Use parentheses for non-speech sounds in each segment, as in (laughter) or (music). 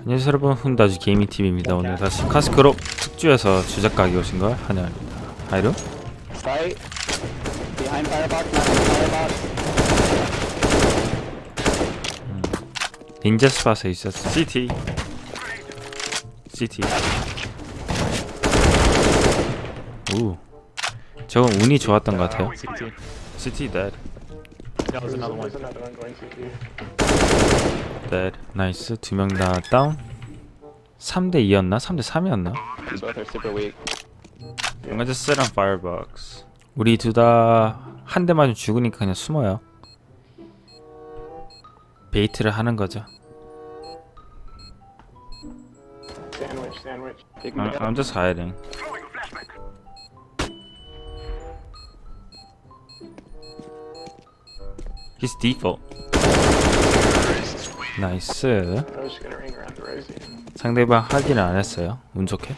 안녕하세요 여러분 훈다주 게이밍TV입니다 오늘 다시 카스크로 특주에서 주작가게 오신걸 환영합니다 하이루. 닌자 스팟에 있었어 CT CT 오 저건 운이 좋았던 것 같아요 CT. Dead That was another one. another one going CT. Dead 나이스 두 명 다 다운 3대 2였나? 3대 3이었나? Both are super weak. Gonna just sit on firebox 우리 둘 다 한대 맞으면 죽으니까 그냥 숨어요 베이트를 하는 거죠 Sandwich, sandwich. Big I'm, I'm just hiding He's default 나이스. 상대방 확인을 안 했어요 운 좋게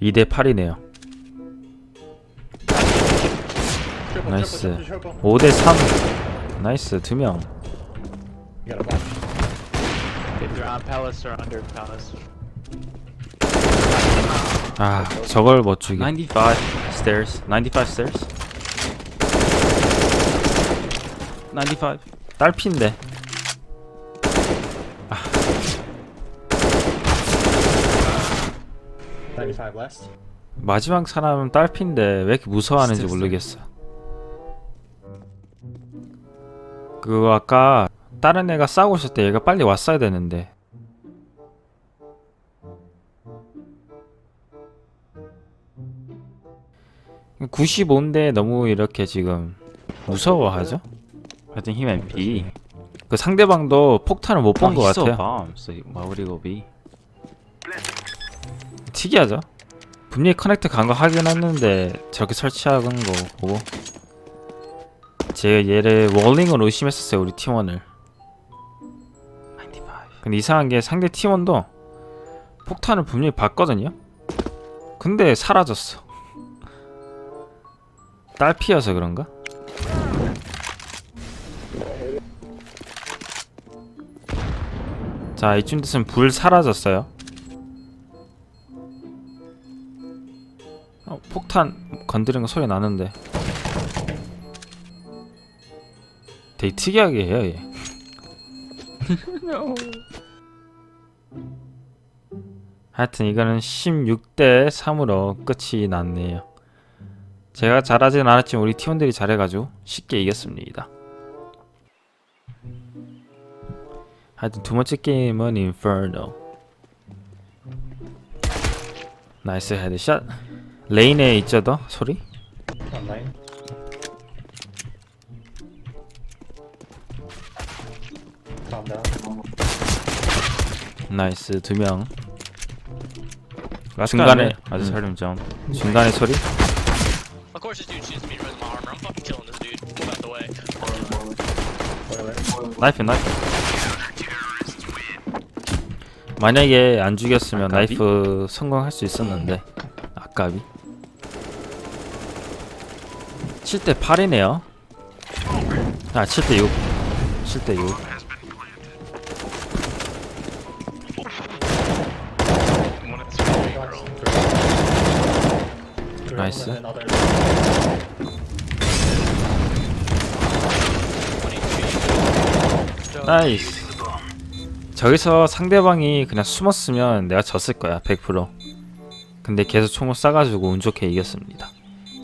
(2 대 8이네요) 나이스 5 대 3 나이스 두명. 아 저걸 못 죽여 95 stairs 95 stairs 95. 딸피인데. 95 west. 마지막 사람은 딸피인데 왜 이렇게 무서워하는지 모르겠어. 그거 아까 다른 애가 싸우고 있을 때 얘가 빨리 왔어야 되는데. (95인데) 너무 이렇게 지금 무서워하죠 하여튼 힘은 B 그 상대방도 폭탄을 못 본 것 같아요. 마무리고 B 특이하죠? 분명히 커넥트 간 거 하긴 했는데 저렇게 설치하는 거 보고. 제가 얘를 월링으로 의심했었어요 우리 팀원을. 근데 이상한 게 상대 팀원도 폭탄을 분명히 봤거든요? 근데 사라졌어. (laughs) 딸피여서 그런가? 자 이쯤 됐으면 불 사라졌어요. 어, 폭탄 건드린 거 소리 나는데. 되게 특이하게 해요 얘. (laughs) 하여튼 이거는 16대 3으로 끝이 났네요. 제가 잘하진 않았지만 우리 팀원들이 잘해가지고 쉽게 이겼습니다 하여튼 두 번째 게임은 인퍼노 나이스 헤드샷 레인에 있죠 더 소리? 나이스 두명 중간에 아주 살림점 중간에 소리 Of course, this dude shoots me right in my armor. I'm fucking killing this dude. Move out the way. Boiler. 나이프 나이프 만약에 안 죽였으면 나이프 성공할 수 있었는데. 아까비 7대 8이네요. 아 7대 6 7대 6 나이스. 나이스 저기서 상대방이 그냥 숨었으면 내가 졌을 거야 100% 근데 계속 총을 쏴가지고 운 좋게 이겼습니다.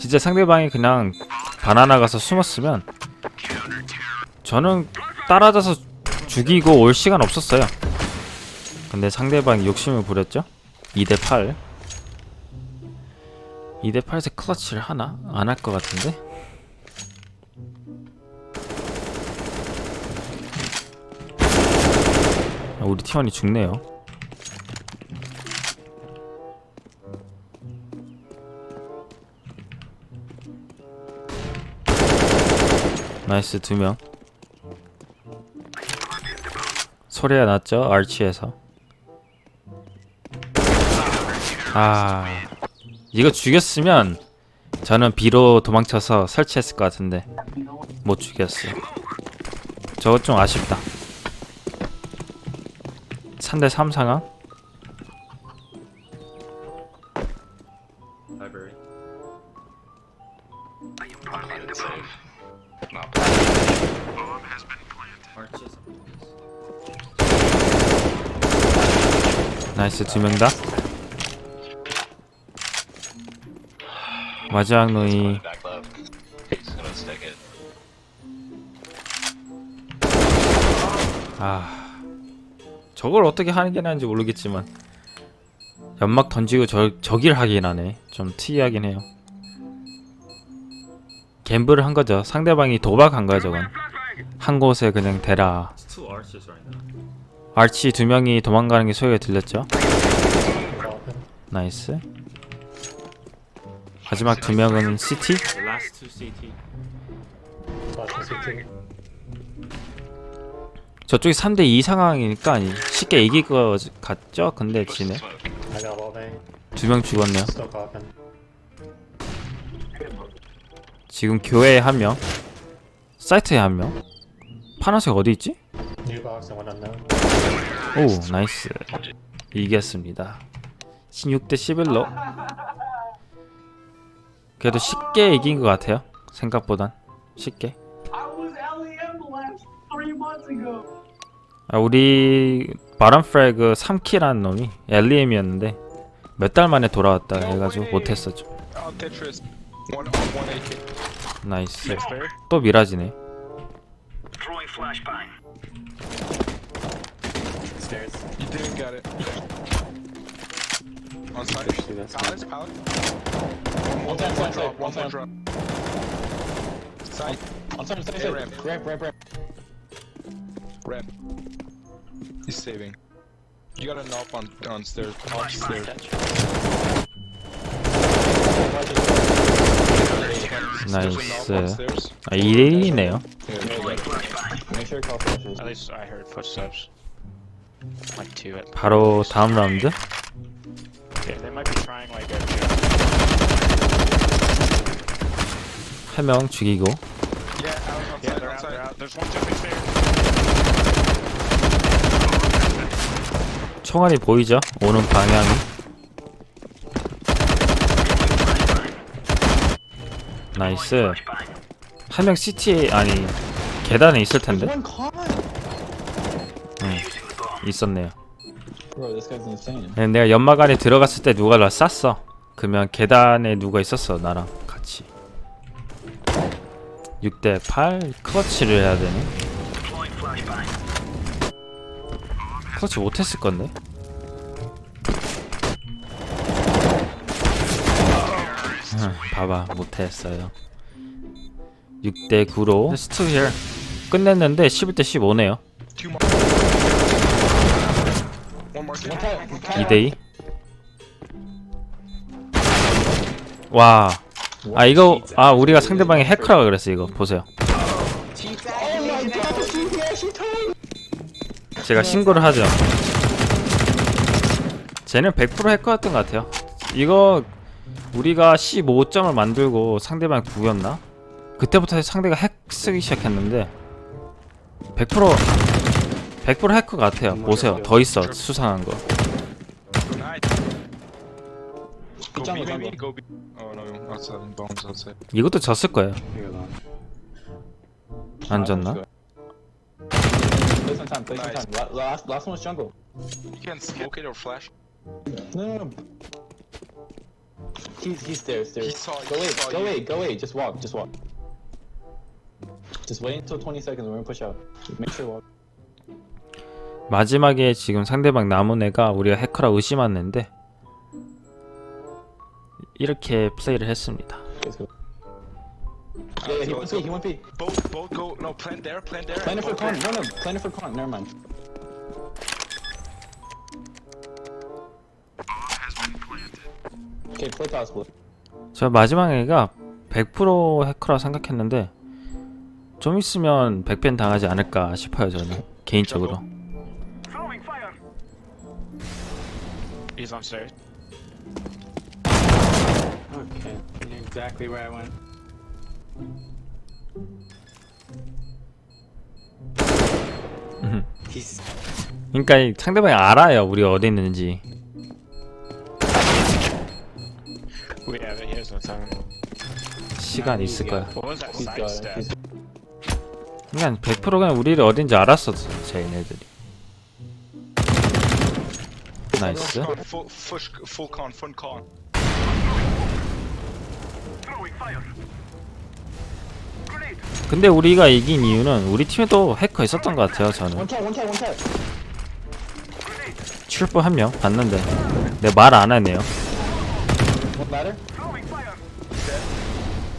진짜 상대방이 그냥 바나나 가서 숨었으면 저는 따라잡아서 죽이고 올 시간 없었어요. 근데 상대방이 욕심을 부렸죠? 2대8 2대8에서 클러치를 하나? 안 할 것 같은데? 우리 팀원이 죽네요. 나이스 두 명. 소리가 났죠? 아치에서. 아 이거 죽였으면 저는 B로 도망쳐서 설치했을 것 같은데 못 죽였어. 저거 좀 아쉽다 3대 3 상황. 나이스 두 명 다. 마지막 노이. 아 저걸 어떻게 하는 게 나은지 모르겠지만 연막 던지고 저 저길 하긴 하네. 좀 특이하긴 해요. 갬블을 한 거죠. 상대방이 도박한 거야 저건. 한 곳에 그냥 대라. 아치 두 명이 도망가는 게 소리가 들렸죠. 나이스. 마지막 두 명은 CT. 저쪽이 3대 2 상황이니까 쉽게 이길 것 같죠? 근데 지네. 두 명 죽었네요. 지금 교회에 한 명, 사이트에 한 명. 파란색 어디 있지? 오, 나이스. 이겼습니다. 16대 11로. 그래도 쉽게 이긴 것 같아요. 생각보단 쉽게. 우리 바람 프레그 3킬한 놈이 엘리엠이었는데 몇 달 만에 돌아왔다 해가지고 못했었죠. AK. 나이스. Fair. 또 미라지네. On. On. Ramp. He's saving. You got a knob on on stairs. Arch stairs. 나이스. on. 아 2대1이네요. Make sure you call flashes. At least I heard footsteps. Like two at 바로 다음 라운드. Yeah, they might be trying like a 한명 죽이고 Yeah, out, Yeah, outside, they're out, they're outside. out. There's one jumping stairs. 총알이 보이죠? 오는 방향이. 나이스. 한 명 CT 아니 계단에 있을 텐데. 응. 있었네요. 네, 내가 연막 안에 들어갔을 때 누가 나 쐈어. 그러면 계단에 누가 있었어 나랑 같이. 6대 8 클러치를 해야 되네. 클러치 못했을 건데. 응, 봐봐 못했어요. 6대 9로 스투 here 끝냈는데 11대 15네요. Two more. One more. One time. 2대2 와. 아 이거 아 우리가 상대방이 해커라고 그랬어 이거 보세요. 제가 신고를 하죠. 쟤는 100% 해커였던 것 같아요. 이거 우리가 15점을 만들고 상대방이 9였나? 그때부터 상대가 핵 쓰기 시작했는데 100% 100% 해커 같아요. 보세요. 더 있어 수상한 거. Outside. 이것도 졌을 거예요. 안 졌나? Some time, play some Nice. time. La- Last, last one was jungle. You can smoke it or flash. No, no, no. He's, he's there, stairs. He saw Go you, away, saw go you. away, go away. Just walk, just walk. Just wait until 20 seconds. We're gonna push out. Make sure you walk. 마지막에 지금 상대방 남은 애가 우리가 해커라 의심했는데 이렇게 플레이를 했습니다. Let's go. Yeah, yeah, he went B, he went B. Both, both go. No, plant there, plant there. Plan it for there. No, no, plan it for con. Never mind. Okay, play possible. 저 마지막 애가 100% 해커라 생각했는데 좀 있으면 100밴 당하지 않을까 싶어요 저는 개인적으로. He's on stairs. Okay, exactly where I went. 그러니까 이 상대방이 알아요 우리 어디 있는지 We have it. Here's no time. 시간 있을 거야 What was that he's side got step? he's 그냥 100% 그냥 우리를 어딘지 알았어 쟤네들이 나이스 Con, full, full, full con, front con. 근데 우리가 이긴 이유는 우리 팀에도 해커 있었던 것 같아요 저는. 출법 한명 봤는데 내 말 안 하네요 ladder.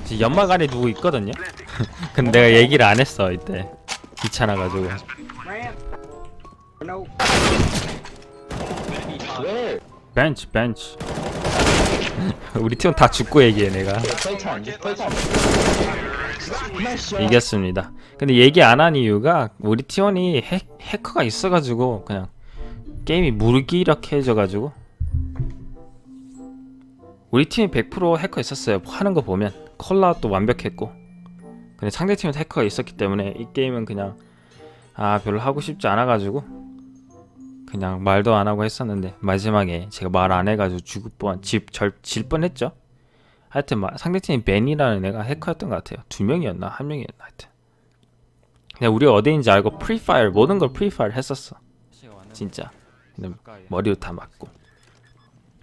지금 연막 안에 누구 있거든요 (laughs) 근데 내가 얘기를 안 했어 이때 귀찮아가지고 No. Where? 벤치 벤치 (laughs) 우리 팀은 다 죽고 얘기해 내가. 이겼습니다. 근데 얘기 안 한 이유가 우리 팀원이 해, 해커가 있어가지고 그냥 게임이 무기력해져가지고. 우리 팀이 100% 해커 있었어요. 하는 거 보면. 콜라도 완벽했고. 근데 상대팀은 해커가 있었기 때문에 이 게임은 그냥 아 별로 하고 싶지 않아가지고 그냥 말도 안 하고 했었는데 마지막에 제가 말 안 해가지고 죽을 뻔, 집, 절, 질 뻔했죠? 하여튼 마- 상대팀이 벤이라는 애가 해커였던 것 같아요. 두 명이었나? 한 명이었나? 하여튼. 그냥 우리 어디인지 알고 프리파일 모든 걸 프리파일 했었어. 진짜. 머리로 다 맞고.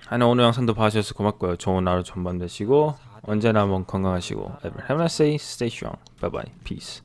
하여튼 오늘 영상도 봐주셔서 고맙고요. 좋은 하루 전반 되시고 언제나 한번 건강하시고. Have a nice day, stay strong, bye bye, peace